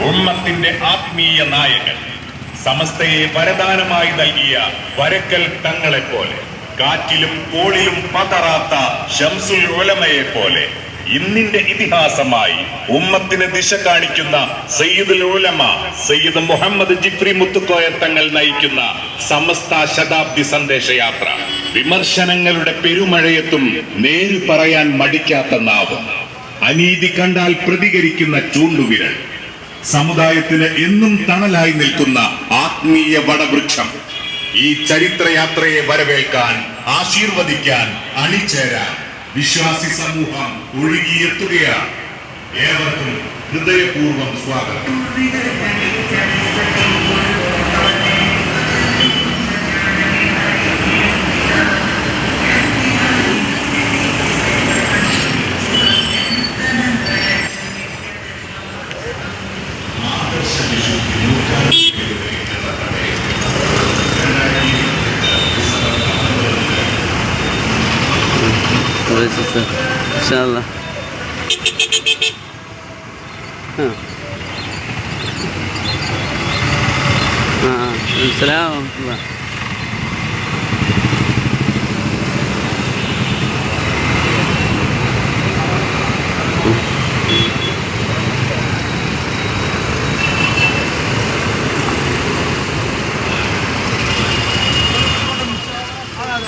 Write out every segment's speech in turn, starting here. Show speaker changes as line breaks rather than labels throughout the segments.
ഉമ്മത്തിന്റെ ആത്മീയ നായകൻ സമസ്തയെ വരദാനമായി നൽകിയ വരക്കൽ തങ്ങളെ പോലെ കാറ്റിലും കോളിലും പതറാത്ത ഷംസുൽ ഉലമയെ പോലെ ഇന്നിന്റെ ഇതിഹാസമായി ഉമ്മത്തിന് ദിശ കാണിക്കുന്ന സയ്യിദുൽ ഉലമ സയ്യിദ് മുഹമ്മദ് ജിഫ്രി മുത്തുക്കോയ തങ്ങൾ നയിക്കുന്ന സമസ്ത ശതാബ്ദി സന്ദേശയാത്ര. വിമർശനങ്ങളുടെ പെരുമഴയത്തും നേരു പറയാൻ മടിക്കാത്ത നാവ്. അനീതി കണ്ടാൽ പ്രതികരിക്കുന്ന ചൂണ്ടുവിരൽ. സമുദായത്തിന് എന്നും തണലായി നിൽക്കുന്ന ആത്മീയ വടവൃക്ഷം ഈ ചരിത്രയാത്രയെ വരവേൽക്കാൻ ആശീർവദിക്കാൻ അണിചേരാൻ വിശ്വാസി സമൂഹം ഒഴുകിയെത്തുകയാണ്. ഏവർക്കും ഹൃദയപൂർവം സ്വാഗതം.
Ah, não será? Vamos lá.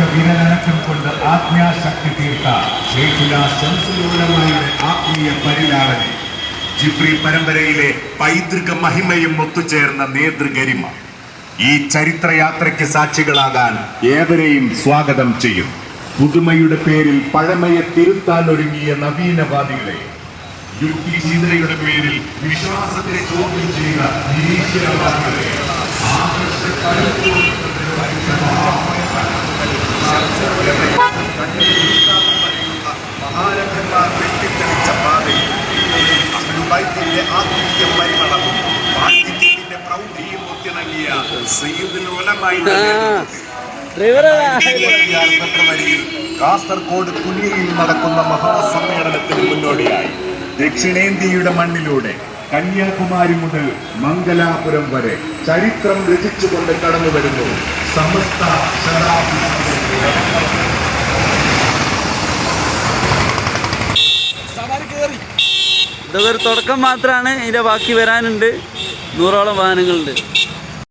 ഒറ്റ കൊണ്ട് ആത്മീയാശക്തി തീർത്ത ശംസുലൂലമായുടെ ആത്മീയ പരിലാളനെ. ജിബ്രി പരമ്പരയിലെ പൈതൃക മഹിമയും ഒത്തുചേർന്ന നേതൃഗരിമ. ഈ ചരിത്രയാത്രയ്ക്ക് സാക്ഷികളാകാൻ ഏവരെയും സ്വാഗതം ചെയ്യും. പുതുമയുടെ പേരിൽ പഴമയെ തിരുത്താൻ ഒരുങ്ങിയ നവീനവാദികളെ. യുക്തി ചിന്തയുടെ പേരിൽ വിശ്വാസത്തെ ചോദ്യം ചെയ്യുന്ന നിരീശ്വരവാദികളെ. മഹാരഥന്മാർ ഇരുപത്തിയാറ് ഫെബ്രുവരിയിൽ കാസർഗോഡ് നടക്കുന്ന മഹാസമ്മേളനത്തിന് മുന്നോടിയായി. ദക്ഷിണേന്ത്യയുടെ മണ്ണിലൂടെ കന്യാകുമാരി മുതൽ മംഗലാപുരം വരെ ചരിത്രം രചിച്ചുകൊണ്ട് കടന്നു വരുന്നു സമസ്ത ശതാബ്ദി
ഇതൊക്കെ ഒരു തുടക്കം മാത്രമാണ് ഇതിന്റെ ബാക്കി വരാനുണ്ട്. നൂറോളം വാഹനങ്ങളുണ്ട്.